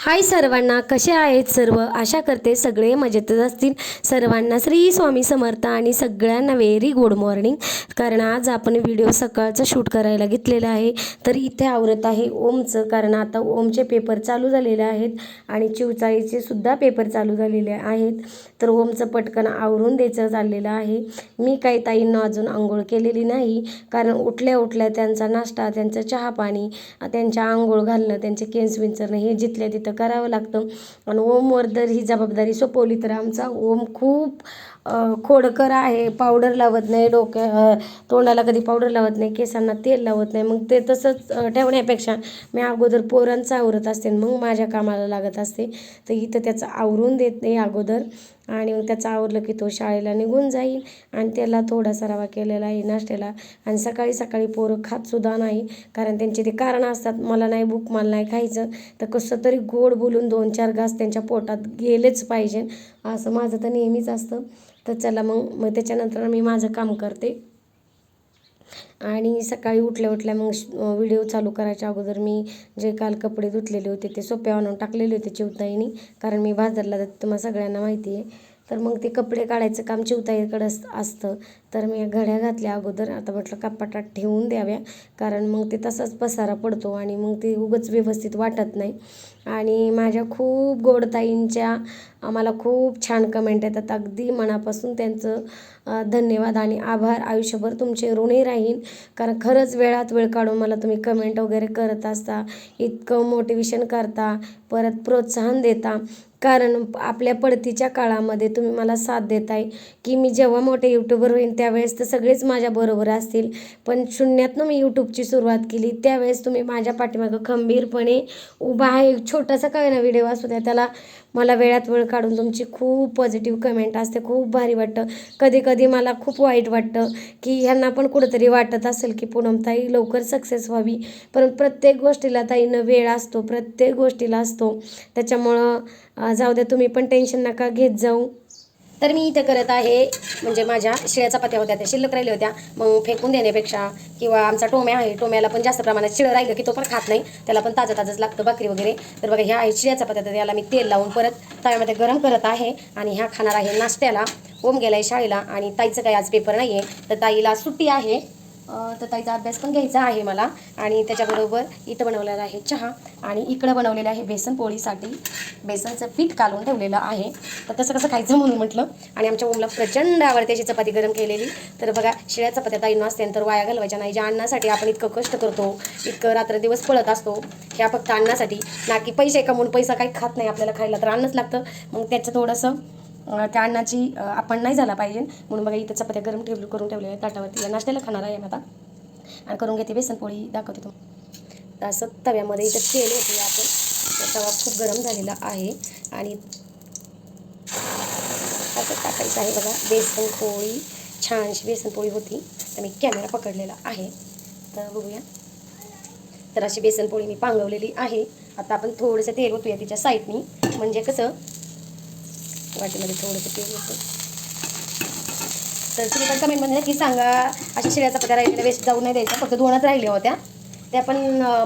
हाय सर्वांना कसे आहेत सर्व? आशा करते सगळे मजेतच असतील. सर्वांना श्री स्वामी समर्थ आणि सगळ्यांना व्हेरी गुड मॉर्निंग कारण आज आपण व्हिडिओ सकाळचा शूट करायला घेतलेला आहे. तर इथे आवरत आहे ओमचं कारण आता ओमचे पेपर चालू झालेले आहेत आणि चिवचाळीचे सुद्धा पेपर चालू झालेले आहेत. तर ओमचं पटकन आवरून द्यायचं चाललेलं आहे. मी काही ताईंना अजून आंघोळ केलेली नाही कारण उठल्या उठल्या त्यांचा नाश्ता त्यांचं चहा पाणी त्यांच्या आंघोळ घालणं त्यांचे केन्स विंचरणं हे जिथल्या तिथं करावं लागतं. आणि ओमवर जर ही जबाबदारी सोपवली तर आमचा ओम खूप खोडकर आहे पावडर लावत नाही डोक्या तोंडाला कधी पावडर लावत नाही केसांना तेल लावत नाही. मग ते तसंच ठेवण्यापेक्षा मी अगोदर पोरांचं आवरत असते मग माझ्या कामाला लागत असते. तर इथं त्याचं आवरून देत नाही अगोदर आणि मग त्याचं आवरलं की तो शाळेला निघून जाईल आणि त्याला थोडासा रवा केलेला आहे नाश्त्याला. आणि सकाळी सकाळी पोरं खातसुद्धा नाही कारण त्यांचे ते कारणं असतात. मला नाही भूक मला नाही खायचं. तर कसं तरी गोड बोलून दोन चार घास त्यांच्या पोटात गेलेच पाहिजे. असं माझं तर नेहमीच असतं. तर चला मग मग त्याच्यानंतर मी माझं काम करते. आणि सकाळी उठल्या उठल्या मग व्हिडिओ चालू करायच्या अगोदर मी जे काल कपडे धुतलेले होते ते सोप्या आणून टाकलेले होते चिवताईनी. कारण मी बाजारला जाते तुम्हाला सगळ्यांना माहिती आहे. तर मग ते कपडे काढायचं काम चिवताईकडं अस असतं. तर मी घड्या घातल्या अगोदर आता म्हटलं कपाटात ठेवून द्याव्या. कारण मग ते तसाच पसारा पडतो आणि मग ते उगच व्यवस्थित वाटत नाही. आणि माझ्या खूप गोडताईंच्या आम्हाला खूप छान कमेंट येतात. अगदी मनापासून त्यांचं धन्यवाद आणि आभार. आयुष्यभर तुमचे ऋणी राहीन. कारण खरंच वेळात वेळ काढून मला तुम्ही कमेंट वगैरे करत असता इतकं मोटिवेशन करता परत प्रोत्साहन देता. कारण आपल्या पडतीच्या काळामध्ये तुम्ही मला साथ देताय की मी जेव्हा मोठे यूट्यूबर होईन त्यावेळेस तर सगळेच माझ्याबरोबर असतील. पण शून्यातनं मी यूट्यूबची सुरुवात केली त्यावेळेस तुम्ही माझ्या पाठीमागं खंबीरपणे उभा आहे छो छोटासा काय ना व्हिडिओ असू द्या. त्याला मला वेळात वेळ काढून तुमची खूप पॉझिटिव्ह कमेंट असते खूप भारी वाटतं. कधी कधी मला खूप वाईट वाटतं की ह्यांना पण कुठंतरी वाटत असेल की पूनमताई लवकर सक्सेस व्हावी. पण प्रत्येक गोष्टीला ताईनं वेळ असतो प्रत्येक गोष्टीला असतो. त्याच्यामुळं जाऊ द्या तुम्ही पण टेन्शन नका घेत जाऊ. तर मी इथे करत आहे म्हणजे माझ्या शिळ्या चपात्या होत्या त्या शिल्लक राहिल्या होत्या. मग फेकून देण्यापेक्षा किंवा आमचा टोम्या आहे टोम्याला पण जास्त प्रमाणात शिळं राहिलं की तो पण खात नाही. त्याला पण ताजं ताजंच लागतं भाकरी वगैरे. तर बघा ह्या आहे शिळ्या चपात्या तर याला मी तेल लावून परत तव्यामध्ये गरम करत आहे. आणि ह्या खाणार आहे नाश्त्याला. ओम गेलाय शाळेला आणि ताईचं काही आज पेपर नाही आहे तर ताईला सुट्टी आहे. तर ताईचा अभ्यास पण घ्यायचा आहे मला. आणि त्याच्याबरोबर इथं बनवलेला आहे चहा आणि इकडं बनवलेलं आहे बेसन पोळीसाठी. बेसनचं पीठ कालून ठेवलेलं आहे. तर तसं कसं खायचं म्हणून म्हटलं. आणि आमच्या ओमला प्रचंड आवडते अशी चपाती गरम केलेली. तर बघा शिळ्या चपात्या ताईंना असते तर वाया घालवायच्या नाही. ज्या अन्नासाठी आपण इतकं कष्ट करतो इतकं रात्र दिवस पळत असतो ह्या फक्त अन्नासाठी. ना की पैसे कमवून पैसा काही खात नाही आपल्याला खायला तर अन्नच लागतं. मग त्याचं थोडंसं त्या अन्नाची आपण नाही झाला पाहिजे. म्हणून बघा इथं चपात्या गरम ठेवलं करून ठेवलेल्या आहेत. ताटावरती. या नाश्त्याला खाणार आहे आता. आणि करून घेते बेसनपोळी दाखवते तो असं तव्यामध्ये इथं तेल होते आपण तवा खूप गरम झालेला आहे. आणि असं टाकायचं आहे बघा. बेसनपोळी छानशी बेसनपोळी होती. तर मी कॅमेरा पकडलेला आहे. तर बघूया. तर अशी बेसनपोळी मी पांगवलेली आहे. आता आपण थोडंसं तेल होतूया तिच्या साईडनी. म्हणजे कसं वाटीमध्ये थोडंसं तेल होतं तर तुम्ही पण कमेंटमध्ये नक्की सांगा. अशा शिळ्या चपात्या राहिलेल्या वेस्ट जाऊ नाही द्यायच्या फक्त दोनच राहिल्या होत्या. त्या पण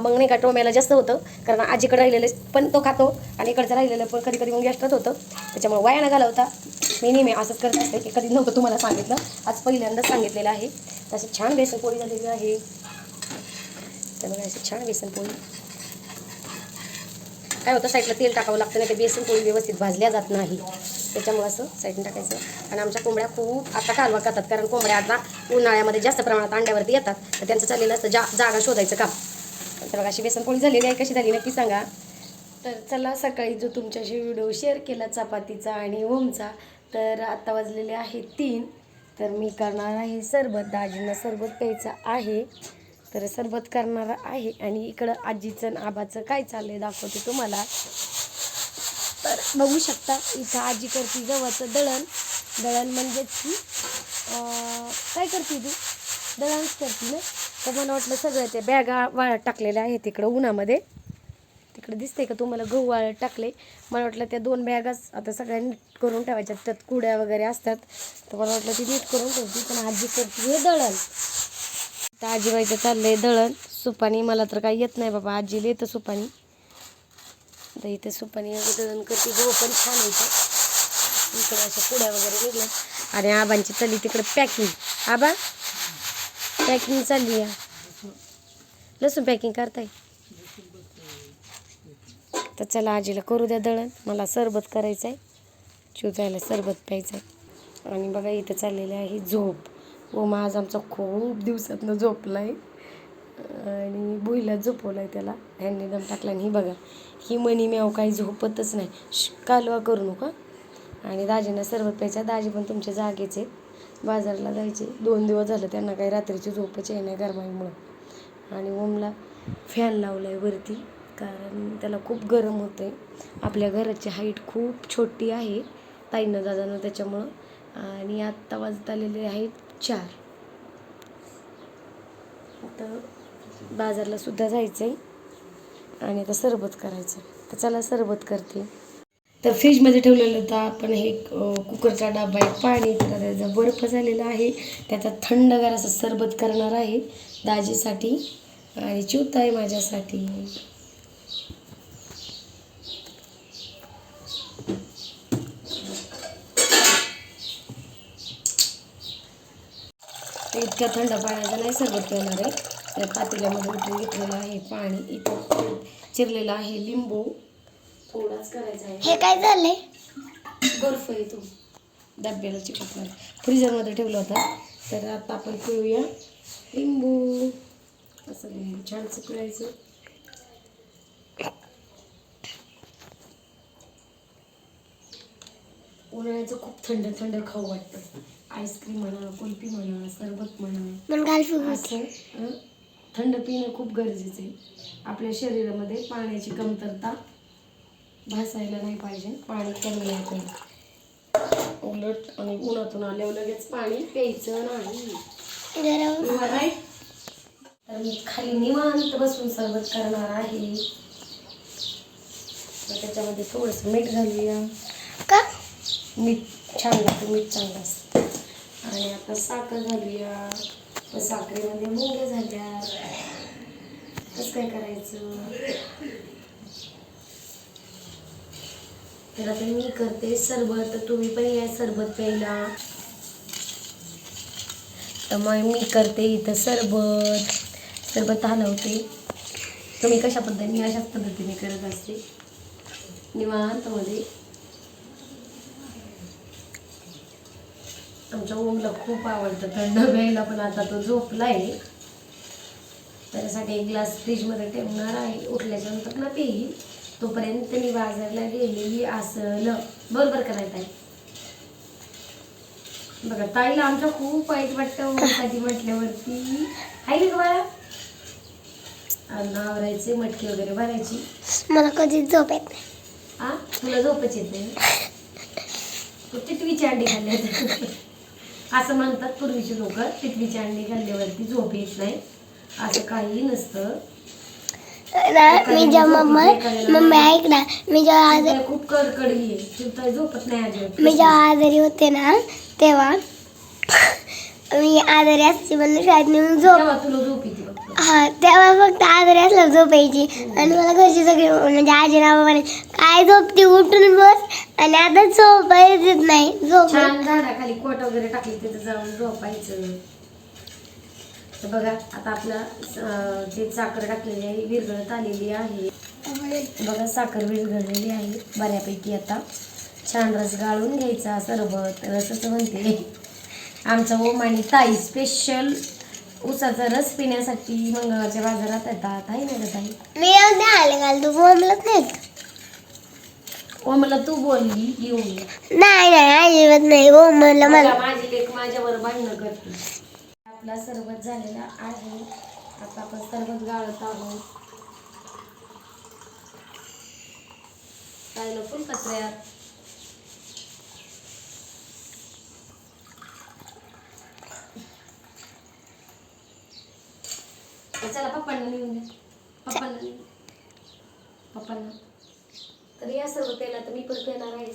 मग नाही का टोम्याला जास्त होतं. कारण आजीकडे राहिलेलं पण तो खातो. आणि इकडचं राहिलेलं पण कधी कधी मग जास्तच होतं. त्याच्यामुळे वाया न घालवता मी नेहमी असंच करत असते की कधी नव्हतं तुम्हाला सांगितलं. आज पहिल्यांदाच सांगितलेलं आहे. तशी छान बेसन पोळी झालेली आहे. तर बघा अशी छान बेसन पोळी. काय होतं साईडला तेल टाकावं लागतं नाही ते बेसन पोळी व्यवस्थित भाजल्या जात नाही. त्याच्यामुळं असं साईडने टाकायचं. आणि आमच्या कोंबड्या खूप आता कालवा करतात कारण कोंबड्या आता उन्हाळ्यामध्ये जास्त प्रमाणात अंड्यावरती येतात. तर त्यांचं चाललेलं असतं जा जागा शोधायचं काम. तर बघा अशी बेसनपोळी झालेली आहे. कशी झाली नक्की सांगा. तर चला सकाळी जो तुमच्याशी व्हिडिओ शेअर केला चपातीचा आणि ओमचा तर आत्ता वाजलेले आहे तीन. तर मी करणार आहे सरबत. दाजींना सरबत प्यायचं आहे. तर सरबत करणार आहे. आणि इकडं आजीचं आणि आबाचं काय चाललं आहे दाखवते तुम्हाला. तर बघू शकता इथं आजी करते गव्हाचं दळण. दळण म्हणजेच की काय करते तू? दळणच करते ना? तर मला वाटलं सगळं ते बॅगा वाळत टाकलेल्या आहेत तिकडं उन्हामध्ये. तिकडे दिसते का तुम्हाला? गहू वाळत टाकले. मला वाटलं त्या दोन बॅगाच आता सगळ्या नीट करून ठेवायच्या. त्यात कुड्या वगैरे असतात. तर मला वाटलं ती नीट करून ठेवती पण आजी करते हे दळण. तर आजीबाईचं चाललंय दळण. सुपानी मला तर काही येत नाही बाबा. आजीला येतं सुपानी तर इथे सुपानी दळण करते. गो पण छान येते इकडे अशा पुड्या वगैरे निघल्या. आणि आबांची चालली तिकडे पॅकिंग आबा पॅकिंग चालली या. लसूण पॅकिंग करताय? तर चला आजीला करू द्या दळण. मला सरबत करायचं आहे चिवचायला सरबत प्यायचं आहे आणि बघा इथं चाललेली आहे झोप. व माझ आमचा खूप दिवसातनं झोपला आहे आणि भुईला झोपवलं आहे त्याला. ह्यांनी दम टाकला आणि ही बघा ही मणी म्याव काही झोपतच नाही. श, कालवा करू नका. आणि दाजींना सरबत प्यायचा दाजी पण तुमच्या जागेच आहेत. बाजारला जायचे. दोन दिवस झालं त्यांना काही रात्रीची झोपच आहे नाही गरमाईमुळं. आणि ओमला फॅन लावला आहे वरती कारण त्याला खूप गरम होतं आहे आपल्या घराची हाईट खूप छोटी आहे. ताईनं दादानं त्याच्यामुळं. आणि आत्ता वाजत आलेले आहेत चार. तर बाजारला सुद्धा जायचं आहे आणि आता सरबत करायचं तर चला सरबत करते. तर फ्रीजमध्ये ठेवलेलं होतं आपण हे कुकरचा डबा आहे. पाणी तर त्याचा बर्फ झालेला आहे. त्याचा थंडगार असं सरबत करणार आहे. दाजीसाठी आणि चिवता आहे माझ्यासाठी. इतक्या थंड पाण्याचा नाही सरबत करणार आहे. त्या पातेल्यामध्ये उठून घेतलेलं आहे पाणी. इथं चिरलेलं आहे लिंबू. थोडाच करायचा आहे. हे काय झालंय? बर्फ आहे तो. डब्याला चिकटणार. फ्रीजरमध्ये ठेवला होता. तर आता आपण पिळूया लिंबू. असं लिंबू छानसं पिळायचं. उन्हाळ्याचं खूप थंड थंड खाऊ वाटतं. आईस्क्रीम म्हणा कुल्फी म्हणा सरबत म्हणा. थंड पिणं खूप गरजेचं आहे. आपल्या शरीरामध्ये पाण्याची कमतरता भासायला नाही पाहिजे. पाणी कमी नाही पाहिजे उलट आणि उन्हातून आल्यावर लगेच पाणी प्यायचं नाही. तर मी खाली निवांत बसून सरबत करणार आहे. त्याच्यामध्ये थोडंसं मीठ घालूया. का? मीठ छान लागतं मीठ चांगलं असतं. आणि आता साखर घालूया. तर साखरेमध्ये मुंग्या झाल्या कसं काय करायचं? तर आता मी करते सरबत. तर तुम्ही पण या सरबत प्यायला. तर मग मी करते इथं सरबत. सरबत हलवते. तुम्ही कशा पद्धतीने अशाच पद्धतीने करत असते. निवांतमध्ये आमच्या ओमला खूप आवडतं थंड प्यायला पण आता तो झोपला आहे त्याच्यासाठी एक ग्लास फ्रीजमध्ये ठेवणार आहे. उठल्याच्या नंतर ना पेईल तोपर्यंत मी बाजारला गेलेली असल बरोबर करायचं आहे. बघा ताईला आमच्या खूप वाईट वाटतं ओमसाठी म्हटल्यावरती. आहे ना बाळा आवरायचे मटकी वगैरे भरायची. मला कधीच झोप येत नाही. आ? तुला झोपच येत नाही? तू टिटवीची अंडी खाल्ली असं म्हणतात पूर्वीचे लोक टिटवीची अंडी खाल्ल्यावरती झोप येत नाही. असं काही नसतं. ना मी जेव्हा मम्मा मम्मी ऐक ना मी जेव्हा आजारी खूप कडकडी आहे. चिंता झोपत नाही अजिबात. मी जेव्हा आजारी होते ना तेव्हा मी आजारी असते म्हणून शाळेत नेऊन झोप तुला झोप येते हा तेव्हा फक्त आजारी असल्यावर झोप यायची आणि मला घरची सगळी म्हणजे आजी ना म्हणे काय झोपती? उठून बस. आणि आता झोप येत नाही. झोप छान झाडाखाली कोट वगैरे टाकली तिथं जाऊन झोपायचं. तर बघा आता आपलं जे साखर टाकलेली आहे विरघळत आलेली आहे. बघा साखर विरघळलेली आहे बऱ्यापैकी आता. छान रस गाळून घ्यायचा सरबत. रसच म्हणते. आमचा ओम आणि ताई स्पेशल उसाचा रस पिण्यासाठी मंगळवारच्या बाजारात येतात. आहे ना ग ताई? मी आले काल तू बोंबलत नाही ओमला तू बोलली येऊन ये. नाही नाही अजिबात नाही. हो मला बघा, माझी लेक माझ्यावर भांडणं करते आपला सरबत झालेला आहे. आता आपण सरबत गाळत आहोत. ताईला फुल कचऱ्यात तर चला पप्पांना द्या. पप्पांना. पप्पांना. तर या सरबत प्यायला तर मी पण पेणार आहे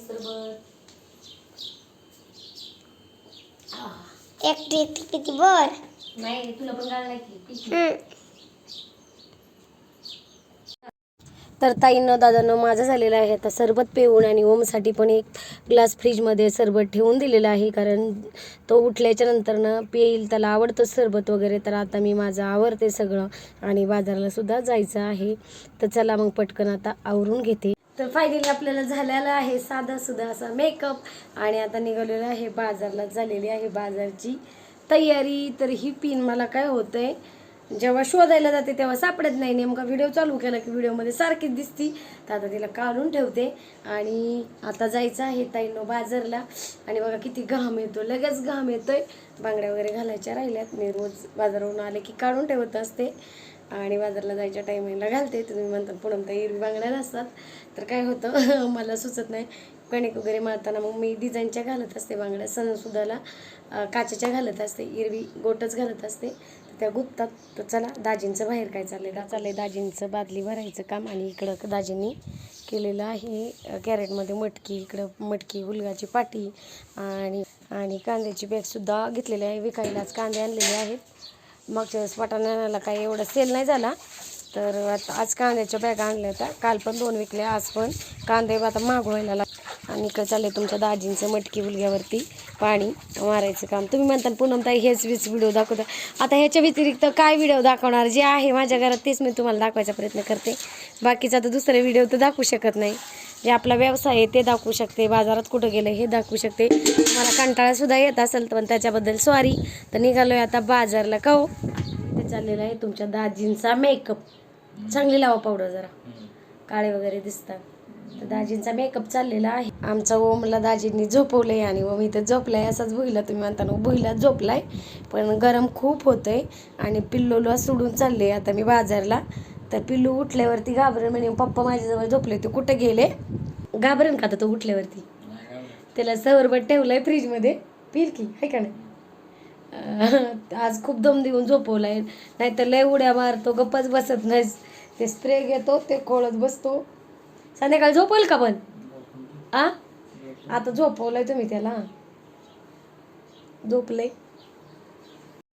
एकटी एकटी किती बर नाही तुला पण की. तर ताईनं दादानं माझं झालेलं आहे आता सरबत पिऊन आणि ओमसाठी पण एक ग्लास फ्रीजमध्ये सरबत ठेवून दिलेलं आहे कारण तो उठल्याच्या नंतरनं पेईल त्याला आवडतं सरबत वगैरे. तर आता मी माझं आवडते सगळं आणि बाजारालासुद्धा जायचं आहे. तर चला मग पटकन आता आवरून घेते. तर फायनली आपल्याला झालेला आहे साधा सुद्धा असा मेकअप आणि आता निघालेलं आहे बाजारला झालेली आहे बाजारची तयारी. तर ही पिन मला काय होतं आहे जेव्हा शोधायला जाते तेव्हा सापडत नाही. नेमका व्हिडिओ चालू केला की व्हिडिओमध्ये सारखीच दिसती. तर आता तिला काढून ठेवते. आणि आता जायचं आहे ताईनो बाजारला. आणि बघा किती घाम येतो. लगेच घाम येतोय. बांगड्या वगैरे घालायच्या राहिल्यात. मी रोज बाजारावरून आले की काढून ठेवत असते. आणि बाजारला जायच्या टायमिंगला घालते. तुम्ही म्हणता पुढं तर एरवी बांगड्या नसतात. तर काय होतं? मला सुचत नाही. कणिक वगैरे मळताना मग मी डिझाईनच्या घालत असते बांगड्या सणसुद्धाला काचेच्या घालत असते इरवी गोटच घालत असते. त्या गुप्तात तर चला दाजींचं बाहेर काय चाललंय? चाललं चाललंय दाजींचं बादली भरायचं काम आणि इकडं दाजींनी केलेलं आहे. कॅरेटमध्ये मटकी इकडं मटकी हुलगाची पाटी आणि आणि कांद्याची बॅगसुद्धा घेतलेली आहे. विकायलाच कांदे आणलेले आहेत. मागच्या वेळेस वाटाणा काही एवढा सेल नाही झाला तर आता आज कांद्याच्या बॅग आणल्या होत्या. काल पण दोन विकल्या आज पण. कांदे आता महाग व्हायला आणि इकडे चालले तुमच्या दाजींचं मटकी उलग्यावरती पाणी मारायचं काम. तुम्ही म्हणता पूनम ताई हेच वीस व्हिडिओ दाखवता. आता ह्याच्या व्यतिरिक्त काय व्हिडिओ दाखवणार? जे आहे माझ्या घरात तेच मी तुम्हाला दाखवायचा प्रयत्न करते. बाकीचा तर दुसरे व्हिडिओ तर दाखवू शकत नाही. जे आपला व्यवसाय आहे ते दाखवू शकते. बाजारात कुठं गेलं हे दाखवू शकते. मला कंटाळासुद्धा येत असेल पण त्याच्याबद्दल सॉरी तर निघालो आहे आता बाजारला. का हो ते चाललेलं आहे तुमच्या दाजींचा मेकअप चांगली लावा पावडर जरा. काळे वगैरे दिसतात. तर दाजींचा मेकअप चाललेला आहे. आमचा ओमला दाजींनी झोपवलंय आणि ओम इथं झोपलाय असाच भुईला तुम्ही म्हणताना भुईला झोपलाय. पण गरम खूप होतंय आणि पिल्लोला सोडून चालले आता मी बाजारला. तर पिल्लू उठल्यावरती घाबरेल म्हणे पप्पा माझ्याजवळ झोपले ते कुठं गेले? घाबरेल का आता तो उठल्यावरती? त्याला सरबत ठेवलाय फ्रीजमध्ये. पिल की आहे का नाही? आज खूप दम देऊन झोपवलाय. नाहीतर लय उड्या मारतो गप्पच बसत नाही ते स्प्रे घेतो ते खोळत बसतो. संध्याकाळी झोपवेल का पण? आ? आता झोपवलंय तुम्ही त्याला. झोपलंय.